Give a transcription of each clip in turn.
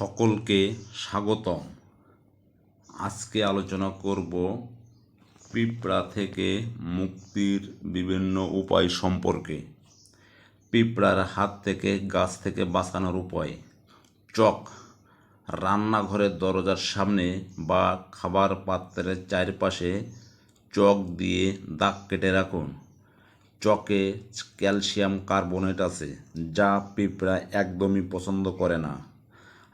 সকলকে স্বাগতম। আজকে আলোচনা করব পিঁপড়া থেকে মুক্তির বিভিন্ন উপায় সম্পর্কে। পিঁপড়ার হাত থেকে, গাছ থেকে বাঁচানোর উপায়। চক, রান্নাঘরের দরজার সামনে বা খাবার পাত্রের চারপাশে চক দিয়ে দাগ কেটে রাখুন। চকে ক্যালসিয়াম কার্বোনেট আছে, যা পিঁপড়া একদমই পছন্দ করে না।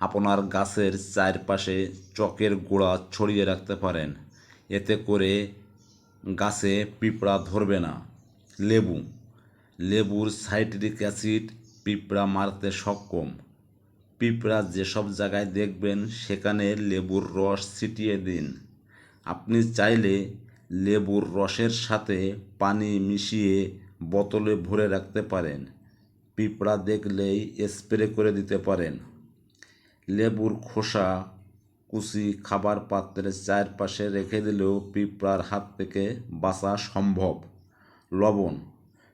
আপনার গাছের চারপাশে চকের গোড়া ছড়িয়ে রাখতে পারেন। এতে করে গাছে পিঁপড়া ধরবে না। লেবু। লেবুর সাইট্রিক অ্যাসিড পিঁপড়া মারতে সক্ষম। পিঁপড়া যেসব জায়গায় দেখবেন, সেখানে লেবুর রস ছিটিয়ে দিন। আপনি চাইলে লেবুর রসের সাথে পানি মিশিয়ে বোতলে ভরে রাখতে পারেন। পিঁপড়া দেখলেই স্প্রে করে দিতে পারেন। লেবুর খোসা, কুচি, খাবার পাত্রের চারপাশে রেখে দিলেও পিঁপড়ার হাত থেকে বাঁচা সম্ভব। লবণ,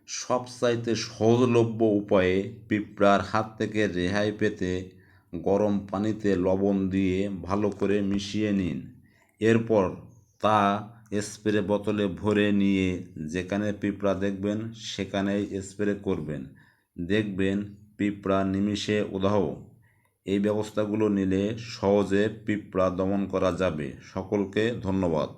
সবচাইতে সহজলভ্য উপায়ে পিঁপড়ার হাত থেকে রেহাই পেতে গরম পানিতে লবণ দিয়ে ভালো করে মিশিয়ে নিন। এরপর তা স্প্রে বোতলে ভরে নিয়ে যেখানে পিঁপড়া দেখবেন, সেখানেই স্প্রে করবেন। দেখবেন পিঁপড়া নিমিষে উদাহ এই ব্যবস্থাগুলো নিলে সহজে পিঁপড়া দমন করা যাবে। সকলকে ধন্যবাদ।